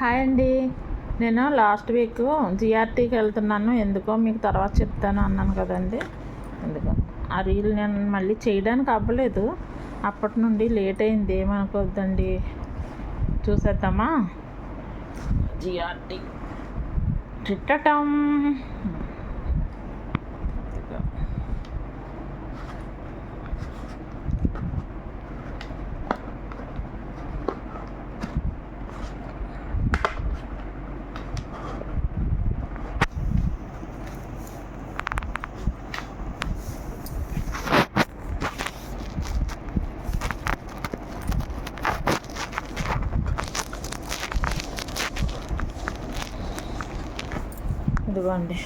Hi అండి. నేను last week జిఆర్టీకి వెళ్తున్నాను. ఎందుకో మీకు తర్వాత చెప్తాను అన్నాను కదండి. ఎందుకో ఆ రీల్ నేను మళ్ళీ చేయడానికి అవ్వలేదు. అప్పటి నుండి లేట్ అయింది. ఏమనుకోవద్దండి. చూసేద్దామా? జిఆర్టీ. చిట్టటం ఇదిగోండి.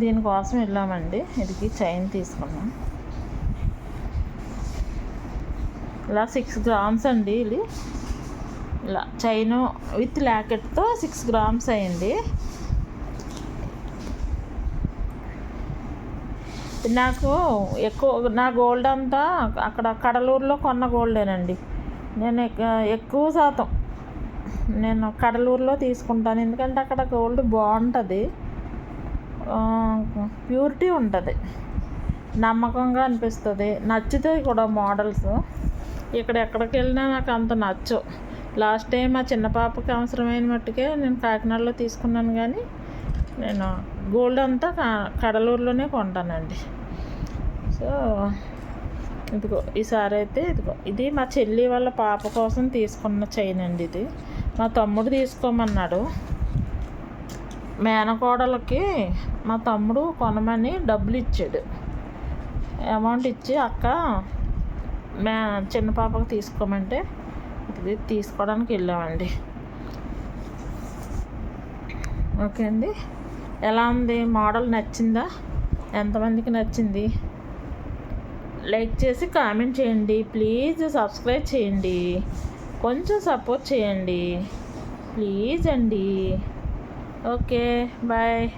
దీనికోసం వెళ్ళామండి. ఇదికి చైన్ తీసుకున్నాం. ఇలా సిక్స్ గ్రామ్స్ అండి ఇది. ఇలా చైను విత్ ల్యాకెట్తో సిక్స్ గ్రామ్స్ అయ్యింది నాకు ఎక్కువ నా గోల్డ్ అంతా అక్కడ కడలూరులో కొన్న గోల్డేనండి నేను ఎక్కువ శాతం నేను కడలూరులో తీసుకుంటాను. ఎందుకంటే అక్కడ గోల్డ్ బాగుంటుంది. ప్యూరిటీ ఉంటుంది. నమ్మకంగా అనిపిస్తుంది. నచ్చుతాయి కూడా మోడల్స్ ఇక్కడ ఎక్కడికి వెళ్ళినా నాకు అంత నచ్చు లాస్ట్ టైం మా చిన్న పాపకి అవసరమైన మట్టుకే నేను కాకినాడలో తీసుకున్నాను కానీ నేను గోల్డ్ అంతా కడలూరులోనే కొంటానండి. సో ఇదిగో ఈసారి అయితే ఇదిగో ఇది మా చెల్లి వాళ్ళ పాప కోసం తీసుకున్న చైన్ అండి ఇది. మా తమ్ముడు తీసుకోమన్నాడు. మేనకోడలకి మా తమ్ముడు కొనమని డబ్బులు ఇచ్చాడు. అమౌంట్ ఇచ్చి అక్క మే చిన్న పాపకు తీసుకోమంటే ఇది తీసుకోవడానికి వెళ్ళామండి. ఓకే అండి. ఎలా ఉంది? మోడల్ నచ్చిందా? ఎంతమందికి నచ్చింది? లైక్ చేసి కామెంట్ చేయండి. ప్లీజ్ సబ్స్క్రైబ్ చేయండి. కొంచెం సపోర్ట్ చేయండి. ప్లీజ్ అండి. Okay bye.